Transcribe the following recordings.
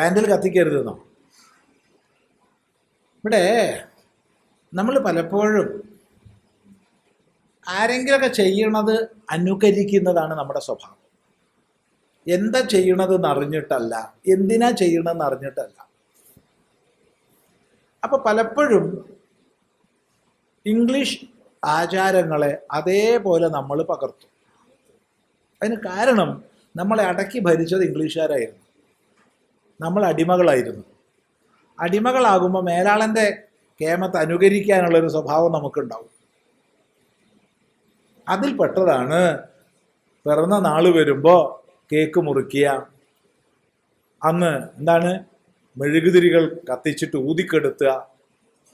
Candle കത്തിക്കരുതെന്നോ? ഇവിടെ നമ്മൾ പലപ്പോഴും ആരെങ്കിലൊക്കെ ചെയ്യണത് അനുകരിക്കുന്നതാണ് നമ്മുടെ സ്വഭാവം. എന്താ ചെയ്യണതെന്ന് അറിഞ്ഞിട്ടല്ല എന്തിനാ ചെയ്യണമെന്ന് അറിഞ്ഞിട്ടല്ല. അപ്പൊ പലപ്പോഴും ഇംഗ്ലീഷ് ആചാരങ്ങളെ അതേപോലെ നമ്മൾ പകർത്തും. അതിന് കാരണം നമ്മളെ അടക്കി ഭരിച്ചത് ഇംഗ്ലീഷുകാരായിരുന്നു. നമ്മൾ അടിമകളായിരുന്നു. അടിമകളാകുമ്പോൾ മേലാളന്റെ കേമത്ത് അനുകരിക്കാനുള്ളൊരു സ്വഭാവം നമുക്കുണ്ടാവും. അതിൽ പെട്ടതാണ് പിറന്ന നാൾ വരുമ്പോൾ കേക്ക് മുറിക്കുക അന്ന് എന്താണ്? മെഴുകുതിരികൾ കത്തിച്ചിട്ട് ഊതിക്കെടുത്തുക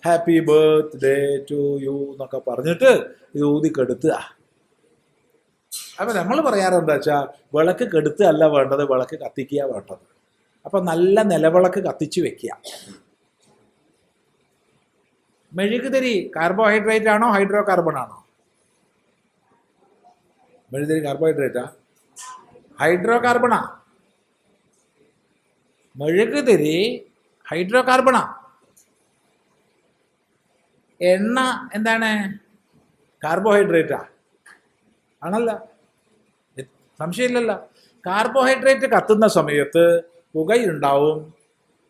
happy birthday to you എന്നൊക്കെ പറഞ്ഞിട്ട് ഇത് ഊതിക്കെടുത്തുക അപ്പം നമ്മൾ പറയാറ് എന്താ വെച്ചാൽ വിളക്ക് കെടുത്തുകയല്ല വേണ്ടത് വിളക്ക് കത്തിക്കുക വേണ്ടത്. അപ്പം നല്ല നിലവിളക്ക് കത്തിച്ചു വെക്കുക. മെഴുകുതിരി കാർബോഹൈഡ്രേറ്റ് ആണോ ഹൈഡ്രോ കാർബൺ ആണോ? മെഴുകുതിരി കാർബോഹൈഡ്രേറ്റാ ഹൈഡ്രോ കാർബണാ മെഴുകുതിരി ഹൈഡ്രോ കാർബണാ എണ്ണ എന്താണ്? കാർബോഹൈഡ്രേറ്റാ ആണല്ലോ. സംശയമില്ലല്ലോ. കാർബോഹൈഡ്രേറ്റ് കത്തുന്ന സമയത്ത് പുകയുണ്ടാവും.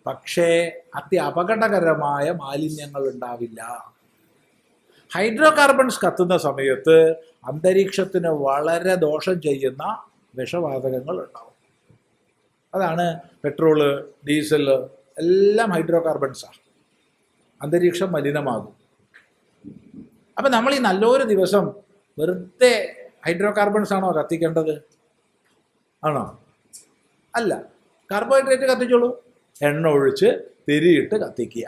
പക്ഷേ അതി അപകടകരമായ മാലിന്യങ്ങൾ ഉണ്ടാവില്ല. ഹൈഡ്രോ കാർബൺസ് കത്തുന്ന സമയത്ത് അന്തരീക്ഷത്തിന് വളരെ ദോഷം ചെയ്യുന്ന വിഷവാതകങ്ങൾ ഉണ്ടാവും. അതാണ് പെട്രോൾ ഡീസൽ എല്ലാം ഹൈഡ്രോ കാർബൺസാണ് അന്തരീക്ഷം മലിനമാകും. അപ്പം നമ്മൾ ഈ നല്ലൊരു ദിവസം വെറുതെ ഹൈഡ്രോ കാർബൺസ് ആണോ കത്തിക്കേണ്ടത്? ആണോ? അല്ല. കാർബോഹൈഡ്രേറ്റ് കത്തിച്ചോളൂ. എണ്ണ ഒഴിച്ച് തിരിയിട്ട് കത്തിക്കുക.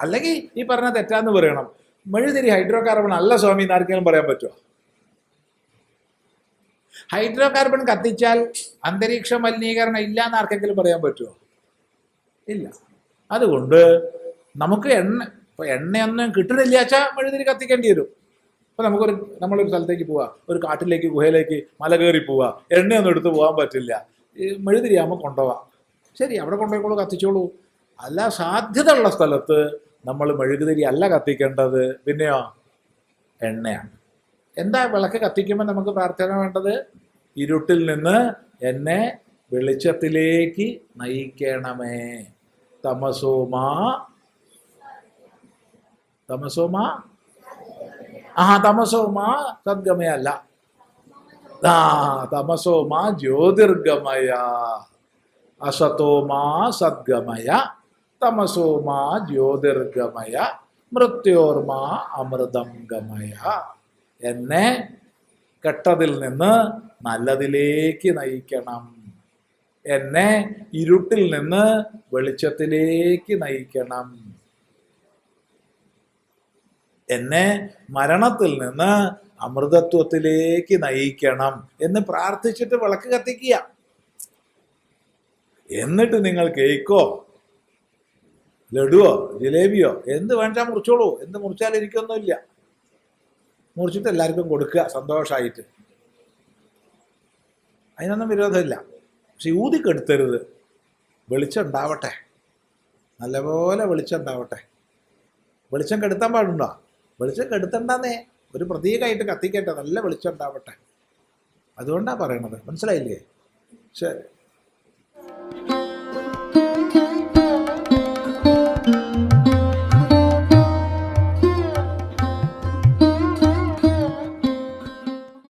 അല്ലെങ്കിൽ ഈ പറഞ്ഞ തെറ്റാന്ന് പറയണം. മെഴുതിരി ഹൈഡ്രോ കാർബൺ അല്ല സ്വാമി എന്ന് ആർക്കെങ്കിലും പറയാൻ പറ്റുമോ? ഹൈഡ്രോ കാർബൺ കത്തിച്ചാൽ അന്തരീക്ഷ മലിനീകരണം ഇല്ല എന്ന് ആർക്കെങ്കിലും പറയാൻ പറ്റുമോ? ഇല്ല. അതുകൊണ്ട് നമുക്ക് എണ്ണ എണ്ണയൊന്നും കിട്ടണില്ല വെച്ചാൽ മെഴുതിരി കത്തിക്കേണ്ടി വരും. ഇപ്പൊ നമുക്കൊരു നമ്മളൊരു സ്ഥലത്തേക്ക് പോവുക ഒരു കാട്ടിലേക്ക് ഗുഹയിലേക്ക് മല കയറി പോവുക എണ്ണയൊന്നും എടുത്ത് പോകാൻ പറ്റില്ല. മെഴുതിരിയാകുമ്പോൾ കൊണ്ടുപോവാം. ശരി അവിടെ കൊണ്ടുപോയിക്കോളൂ കത്തിച്ചോളൂ. അല്ല സാധ്യതയുള്ള സ്ഥലത്ത് നമ്മൾ മെഴുകുതിരി അല്ല കത്തിക്കേണ്ടത്. പിന്നെയോ? എണ്ണയാണ്. എന്താ വിളക്ക് കത്തിക്കുമ്പോൾ നമുക്ക് പ്രാർത്ഥന വേണ്ടത്? ഇരുട്ടിൽ നിന്ന് എന്നെ വെളിച്ചത്തിലേക്ക് നയിക്കണമേ. തമസോമാ തമസോമാ ആ തമസോമാ സദ്ഗമയല്ല. ആ തമസോമാ ജ്യോതിർഗമയ. അസതോമാ സദ്ഗമയ. തമസോമാ ജ്യോതിർഗമയ. മൃത്യോർമാ അമൃതം ഗമയ എന്നെ കെട്ടതിൽ നിന്ന് നല്ലതിലേക്ക് നയിക്കണം. എന്നെ ഇരുട്ടിൽ നിന്ന് വെളിച്ചത്തിലേക്ക് നയിക്കണം. എന്നെ മരണത്തിൽ നിന്ന് അമൃതത്വത്തിലേക്ക് നയിക്കണം എന്ന് പ്രാർത്ഥിച്ചിട്ട് വിളക്ക് കത്തിക്കുക. എന്നിട്ട് നിങ്ങൾ കേക്കോ? ലഡുവോ ജിലേബിയോ എന്ത് വേണ്ടാ മുറിച്ചോളൂ. എന്ത് മുറിച്ചാലും എനിക്കൊന്നുമില്ല. മുറിച്ചിട്ട് എല്ലാവർക്കും കൊടുക്കുക സന്തോഷമായിട്ട് അതിനൊന്നും വിരോധമില്ല. പക്ഷെ ഊതിക്കെടുത്തരുത് വെളിച്ചം ഉണ്ടാവട്ടെ. നല്ലപോലെ വെളിച്ചം ഉണ്ടാവട്ടെ. വെളിച്ചം കെടുത്താൻ പാടുണ്ടോ? വെളിച്ചം കെടുത്തണ്ടെന്നേ. ഒരു പ്രതീകമായിട്ട് കത്തിക്കട്ടെ നല്ല വെളിച്ചം ഉണ്ടാവട്ടെ. അതുകൊണ്ടാണ് പറയണത്. മനസ്സിലായില്ലേ? ശരി